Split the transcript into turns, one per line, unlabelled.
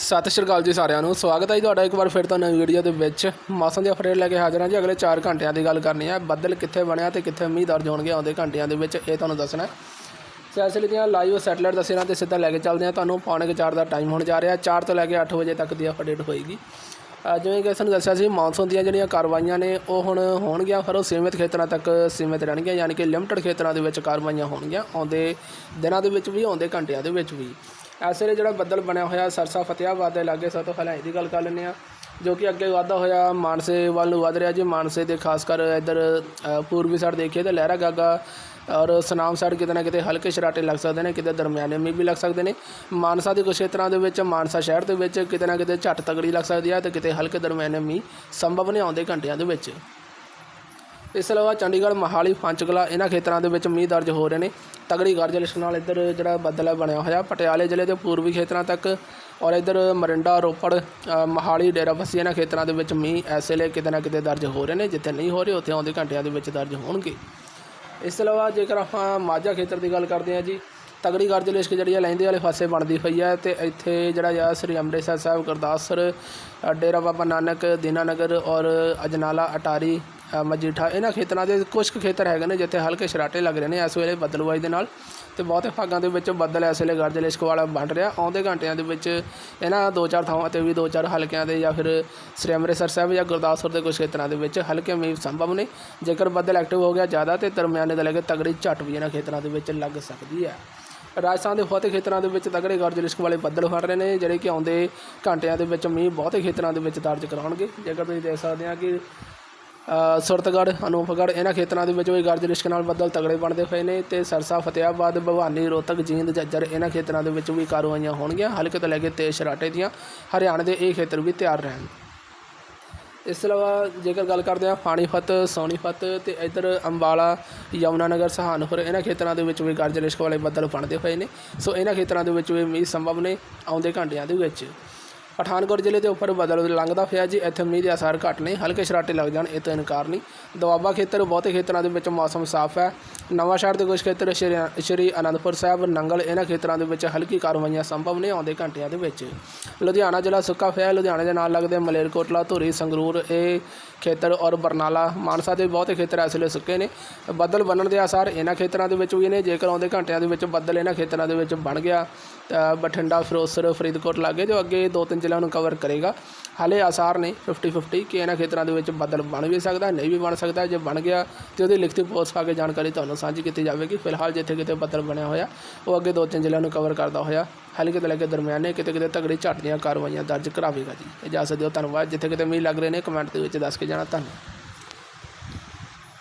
ਸਤਿ ਸ਼੍ਰੀ ਅਕਾਲ ਜੀ ਸਾਰਿਆਂ ਨੂੰ। ਸਵਾਗਤ ਹੈ ਜੀ ਤੁਹਾਡਾ ਇੱਕ ਵਾਰ ਫਿਰ ਤੋਂ ਨਵੀਂ ਵੀਡੀਓ ਦੇ ਵਿੱਚ। ਮੌਸਮ ਦੇ ਅਪਡੇਟ ਲੈ ਕੇ ਹਾਜ਼ਰ ਹਾਂ ਜੀ। ਅਗਲੇ 4 ਘੰਟਿਆਂ ਦੀ ਗੱਲ ਕਰਨੀ ਹੈ। ਬੱਦਲ ਕਿੱਥੇ ਬਣਿਆ ਤੇ ਕਿੱਥੇ ਮੀਂਹ ਦਰਜ ਹੋਣਗੇ ਆਉਂਦੇ ਘੰਟਿਆਂ ਦੇ ਵਿੱਚ, ਇਹ ਤੁਹਾਨੂੰ ਦੱਸਣਾ ਹੈ। ਸਿਆਸਲੀ ਦੀਆਂ ਲਾਈਵ ਸੈਟਲਾਈਟ ਦੱਸਣਾ ਤੇ ਸਿੱਧਾ ਲੈ ਕੇ ਚੱਲਦੇ ਹਾਂ। ਤੁਹਾਨੂੰ ਪੌਣੇ ਕੁ ਚਾਰ ਦਾ ਟਾਈਮ ਹੋਣ ਜਾ ਰਿਹਾ 4 ਤੋਂ ਲੈ ਕੇ 8 ਵਜੇ ਤੱਕ ਦੀ ਅਪਡੇਟ ਹੋਏਗੀ। ਜਿਵੇਂ ਕਿ ਸਾਨੂੰ ਦੱਸਿਆ ਸੀ ਮੌਨਸੂਨ ਦੀਆਂ ਜਿਹੜੀਆਂ ਕਾਰਵਾਈਆਂ ਨੇ, ਉਹ ਹੁਣ ਹੋਣਗੀਆਂ। ਪਰ ਉਹ ਸੀਮਿਤ ਖੇਤਰਾਂ ਤੱਕ ਸੀਮਿਤ ਰਹਿਣਗੀਆਂ। ਯਾਨੀ ਕਿ ਲਿਮਟਿਡ ਖੇਤਰਾਂ ਦੇ ਵਿੱਚ ਕਾਰਵਾਈਆਂ ਹੋਣਗੀਆਂ। ਆਉਂਦੇ ਦਿਨਾਂ ਦੇ ਵਿੱਚ ਵੀ, ਆਉਂਦੇ ਘੰਟਿਆਂ ਦੇ ਵਿੱਚ ਵੀ। ਇਸ ਵੇਲੇ ਜਿਹੜਾ ਬੱਦਲ ਬਣਿਆ ਹੋਇਆ ਸਰਸਾ ਫਤਿਆਬਾਦ ਦੇ ਲਾਗੇ ਸਭ ਤੋਂ ਪਹਿਲਾਂ ਇਹਦੀ ਗੱਲ ਕਰ ਲੈਂਦੇ ਆ ਜੋ ਕਿ ਅੱਗੇ ਵਾਧਾ ਹੋਇਆ ਮਾਨਸੇ ਵੱਲ ਨੂੰ ਵਧ ਰਿਹਾ ਜੀ। ਮਾਨਸੇ ਦੇ ਖਾਸ ਕਰ ਇੱਧਰ ਪੂਰਬੀ ਸਾਈਡ ਦੇਖੀਏ ਤਾਂ ਲਹਿਰਾ ਗਾਗਾ ਔਰ ਸਨਾਮ ਸਾਈਡ ਕਿਤੇ ਨਾ ਕਿਤੇ ਹਲਕੇ ਸ਼ਰਾਟੇ ਲੱਗ ਸਕਦੇ ਨੇ, ਕਿਤੇ ਦਰਮਿਆਨੇ ਮੀਂਹ ਵੀ ਲੱਗ ਸਕਦੇ ਨੇ। ਮਾਨਸਾ ਦੇ ਕੁਛ ਖੇਤਰਾਂ ਦੇ ਵਿੱਚ, ਮਾਨਸਾ ਸ਼ਹਿਰ ਦੇ ਵਿੱਚ ਕਿਤੇ ਨਾ ਕਿਤੇ ਝੱਟ ਤਗੜੀ ਲੱਗ ਸਕਦੀ ਹੈ ਤੇ ਕਿਤੇ ਹਲਕੇ ਦਰਮਿਆਨੇ ਮੀਂਹ ਸੰਭਵ ਨੇ ਆਉਂਦੇ ਘੰਟਿਆਂ ਦੇ ਵਿੱਚ। ਇਸ ਤੋਂ ਇਲਾਵਾ ਚੰਡੀਗੜ੍ਹ ਮਹਾਲੀ ਪੰਚਕਲਾ ਇਹਨਾਂ ਖੇਤਰਾਂ ਦੇ ਵਿੱਚ ਮੀਂਹ ਦਰਜ ਹੋ ਰਹੇ ਨੇ। ਤਗੜੀ ਗਰਜਲਿਸ਼ ਨਾਲ ਇੱਧਰ ਜਿਹੜਾ ਬੱਦਲ ਹੈ ਬਣਿਆ ਹੋਇਆ ਪਟਿਆਲੇ ਜ਼ਿਲ੍ਹੇ ਦੇ ਪੂਰਬੀ ਖੇਤਰਾਂ ਤੱਕ ਔਰ ਇੱਧਰ ਮਰਿੰਡਾ ਰੋਪੜ ਅ, ਡੇਰਾ ਡੇਰਾਬੱਸੀ ਇਹਨਾਂ ਖੇਤਰਾਂ ਦੇ ਵਿੱਚ ਮੀਂਹ ਐਸੇ ਲਈ ਕਿਤੇ ਨਾ ਕਿਤੇ ਦਰਜ ਹੋ ਰਹੇ ਨੇ। ਜਿੱਥੇ ਨਹੀਂ ਹੋ ਰਹੇ ਉੱਥੇ ਆਉਂਦੇ ਘੰਟਿਆਂ ਦੇ ਵਿੱਚ ਦਰਜ ਹੋਣਗੇ। ਇਸ ਤੋਂ ਇਲਾਵਾ ਜੇਕਰ ਆਪਾਂ ਮਾਝਾ ਖੇਤਰ ਦੀ ਗੱਲ ਕਰਦੇ ਹਾਂ ਜੀ ਤਗੜੀ ਗਰਜ ਲਿਸ਼ਕ ਜਿਹੜੀ ਆ ਲਹਿੰਦੇ ਵਾਲੇ ਪਾਸੇ ਬਣਦੀ ਹੋਈ ਹੈ ਤੇ ਇੱਥੇ ਜਿਹੜਾ ਆ ਸ੍ਰੀ ਅੰਮ੍ਰਿਤਸਰ ਸਾਹਿਬ ਗੁਰਦਾਸਪੁਰ ਡੇਰਾ ਬਾਬਾ ਨਾਨਕ ਦੀਨਾਨਗਰ ਔਰ ਅਜਨਾਲਾ ਅਟਾਰੀ ਮਜੀਠਾ ਇਹਨਾਂ ਖੇਤਰਾਂ ਦੇ ਕੁਝ ਕੁ ਖੇਤਰ ਹੈਗੇ ਨੇ ਜਿੱਥੇ ਹਲਕੇ ਸ਼ਰਾਟੇ ਲੱਗ ਰਹੇ ਨੇ ਇਸ ਵੇਲੇ ਬੱਦਲਵਾਈ ਦੇ ਨਾਲ ਤੇ ਬਹੁਤੇ ਭਾਗਾਂ ਦੇ ਵਿੱਚ ਬੱਦਲ ਇਸ ਵੇਲੇ ਗਰਜ ਲਿਸ਼ਕ ਵਾਲਾ ਬਣ ਰਿਹਾ। ਆਉਂਦੇ ਘੰਟਿਆਂ ਦੇ ਵਿੱਚ ਇਹਨਾਂ ਦੋ ਚਾਰ ਥਾਵਾਂ ਤੇ ਵੀ ਦੋ ਚਾਰ ਹਲਕਿਆਂ ਦੇ ਜਾਂ ਫਿਰ ਸ੍ਰੀ ਅੰਮ੍ਰਿਤਸਰ ਸਾਹਿਬ ਜਾਂ ਗੁਰਦਾਸਪੁਰ ਦੇ ਕੁਝ ਖੇਤਰਾਂ ਦੇ ਵਿੱਚ ਹਲਕੇ ਮੀਂਹ ਸੰਭਵ ਨੇ। ਜੇਕਰ ਬੱਦਲ ਐਕਟਿਵ ਹੋ ਗਿਆ ਜ਼ਿਆਦਾ ਤੇ ਦਰਮਿਆਨੇ ਤੋਂ ਲੈ ਕੇ ਤਗੜੀ ਝੱਟ ਵੀ ਇਹਨਾਂ ਖੇਤਰਾਂ ਦੇ ਵਿੱਚ ਲੱਗ ਸਕਦੀ ਹੈ। ਰਾਜਸਥਾਨ ਦੇ ਬਹੁਤੇ ਖੇਤਰਾਂ ਦੇ ਵਿੱਚ ਤਗੜੇ ਗਰਜ ਲਿਸ਼ਕ ਵਾਲੇ ਬੱਦਲ ਫੜ ਰਹੇ ਨੇ, ਜਿਹੜੇ ਕਿ ਆਉਂਦੇ ਘੰਟਿਆਂ ਦੇ ਵਿੱਚ ਮੀਂਹ ਬਹੁਤੇ ਖੇਤਰਾਂ ਦੇ ਵਿੱਚ ਦਰਜ ਕਰਾਉਣਗੇ। ਜੇਕਰ ਤੁਸੀਂ ਦੇਖ ਸਕਦੇ ਆ ਕਿ ਸੁਰਤਗੜ੍ਹ, ਅਨੂਪਗੜ੍ਹ, ਇਹਨਾਂ ਖੇਤਰਾਂ ਦੇ ਵਿੱਚ ਵੀ ਗਰਜ ਲਿਸ਼ਕ ਨਾਲ ਬੱਦਲ ਤਗੜੇ ਬਣਦੇ ਪਏ ਨੇ ਤੇ ਸਰਸਾ, ਫਤਿਆਬਾਦ, ਭਵਾਨੀ, ਰੋਹਤਕ, ਜੀਂਦ, ਜੱਜਰ ਇਹਨਾਂ ਖੇਤਰਾਂ ਦੇ ਵਿੱਚ ਵੀ ਕਾਰਵਾਈਆਂ ਹੋਣਗੀਆਂ। ਹਲਕੇ ਤੋਂ ਲੈ ਕੇ ਤੇਜ਼ ਸ਼ਰਾਟੇ ਦੀਆਂ ਹਰਿਆਣਾ ਦੇ ਇਹ ਖੇਤਰ ਵੀ ਤਿਆਰ ਰਹਿਣ। ਇਸ ਤੋਂ ਇਲਾਵਾ ਜੇਕਰ ਗੱਲ ਕਰਦੇ ਹਾਂ ਪਾਣੀਪਤ ਸੋਨੀਪਤ ਤੇ ਇੱਧਰ ਅੰਬਾਲਾ, ਯਮੁਨਾਨਗਰ, ਸਹਾਨਪੁਰ ਇਹਨਾਂ ਖੇਤਰਾਂ ਦੇ ਵਿੱਚ ਵੀ ਗਰਜ ਲਿਸ਼ਕ ਵਾਲੇ ਬੱਦਲ ਬਣਦੇ ਪਏ ਨੇ। ਸੋ ਇਹਨਾਂ ਖੇਤਰਾਂ ਦੇ ਵਿੱਚ ਵੀ ਮੀਂਹ ਸੰਭਵ ਨੇ ਆਉਂਦੇ ਘੰਟਿਆਂ ਦੇ ਵਿੱਚ। ਪਠਾਨਕੋਟ ਜ਼ਿਲ੍ਹੇ ਦੇ ਉੱਪਰ ਬਦਲ ਲੰਘਦਾ ਪਿਆ ਜੀ। ਇੱਥੇ ਮੀਂਹ ਦੇ ਅਸਰ ਘੱਟ ਨੇ, ਹਲਕੇ ਸ਼ਰਾਟੇ ਲੱਗ ਜਾਣ, ਇਹ ਤੋਂ ਇਨਕਾਰ ਨਹੀਂ। ਦੁਆਬਾ ਖੇਤਰ, ਬਹੁਤੇ ਖੇਤਰਾਂ ਦੇ ਵਿੱਚ ਮੌਸਮ ਸਾਫ਼ ਹੈ। ਨਵਾਂ ਸ਼ਹਿਰ ਦੇ ਕੁਝ ਖੇਤਰ ਸ਼੍ਰੀ ਸ਼੍ਰੀ ਅਨੰਦਪੁਰ ਸਾਹਿਬ, ਨੰਗਲ, ਇਹਨਾਂ ਖੇਤਰਾਂ ਦੇ ਵਿੱਚ ਹਲਕੀ ਕਾਰਵਾਈਆਂ ਸੰਭਵ ਨੇ ਆਉਂਦੇ ਘੰਟਿਆਂ ਦੇ ਵਿੱਚ। ਲੁਧਿਆਣਾ ਜ਼ਿਲ੍ਹਾ ਸੁੱਕਾ ਪਿਆ ਹੈ। ਲੁਧਿਆਣੇ ਦੇ ਨਾਲ ਲੱਗਦੇ ਮਲੇਰਕੋਟਲਾ, ਧੂਰੀ, ਸੰਗਰੂਰ, ਇਹ ਖੇਤਰ ਔਰ ਬਰਨਾਲਾ, ਮਾਨਸਾ ਦੇ ਬਹੁਤੇ ਖੇਤਰ ਇਸ ਵੇਲੇ ਸੁੱਕੇ ਨੇ। ਬੱਦਲ ਬਣਨ ਦੇ ਆਸਾਰ ਇਹਨਾਂ ਖੇਤਰਾਂ ਦੇ ਵਿੱਚ ਵੀ ਨੇ। ਜੇਕਰ ਆਉਂਦੇ ਘੰਟਿਆਂ ਦੇ ਵਿੱਚ ਬੱਦਲ ਇਹਨਾਂ ਖੇਤਰਾਂ ਦੇ ਵਿੱਚ ਬਣ ਗਿਆ, ਤਾਂ ਬਠਿੰਡਾ, ਫਿਰੋਜ਼ਪੁਰ, ਫਰੀਦਕੋਟ ਲਾਗੇ ਜੋ ਅੱਗੇ ਦੋ ਤਿੰਨ ਜ਼ਿਲ੍ਹਿਆਂ ਨੂੰ ਕਵਰ ਕਰੇਗਾ। ਹਾਲੇ ਆਸਾਰ ਨੇ 50 50 ਕਿ ਇਹਨਾਂ ਖੇਤਰਾਂ ਦੇ ਵਿੱਚ ਬੱਦਲ ਬਣ ਵੀ ਸਕਦਾ, ਨਹੀਂ ਵੀ ਬਣ ਸਕਦਾ। ਜੇ ਬਣ ਗਿਆ, ਤੇ ਉਹਦੀ ਲਿਖਤੀ ਪੋਸਟ ਪਾ ਕੇ ਜਾਣਕਾਰੀ ਤੁਹਾਨੂੰ ਸਾਂਝੀ ਕੀਤੀ ਜਾਵੇਗੀ। ਫਿਲਹਾਲ ਜਿੱਥੇ ਕਿਤੇ ਬੱਦਲ ਬਣਿਆ ਹੋਇਆ, ਉਹ ਅੱਗੇ ਦੋ ਤਿੰਨ ਜ਼ਿਲ੍ਹਿਆਂ ਨੂੰ ਕਵਰ ਕਰਦਾ ਹੋਇਆ। ਹਲਕੇ ਤੋਂ ਲੈ ਕੇ ਦਰਮਿਆਨੇ, ਕਿਤੇ ਕਿਤੇ ਤਗੜੀ ਝੱਟ ਦੀਆਂ ਕਾਰਵਾਈਆਂ ਦਰਜ ਕਰਾਵੇਗਾ ਜੀ। ਇਜਾਜ਼ਤ ਦਿਓ ਧੰਨਵਾਦ। ਜਿੱਥੇ ਕਿਤੇ ਮੀਂਹ ਲੱਗ ਰਹੇ ਨੇ ਕਮੈਂਟ ਦੇ ਵਿੱਚ ਦੱਸ ਕੇ ਜਾਣਾ। ਧੰਨਵਾਦ।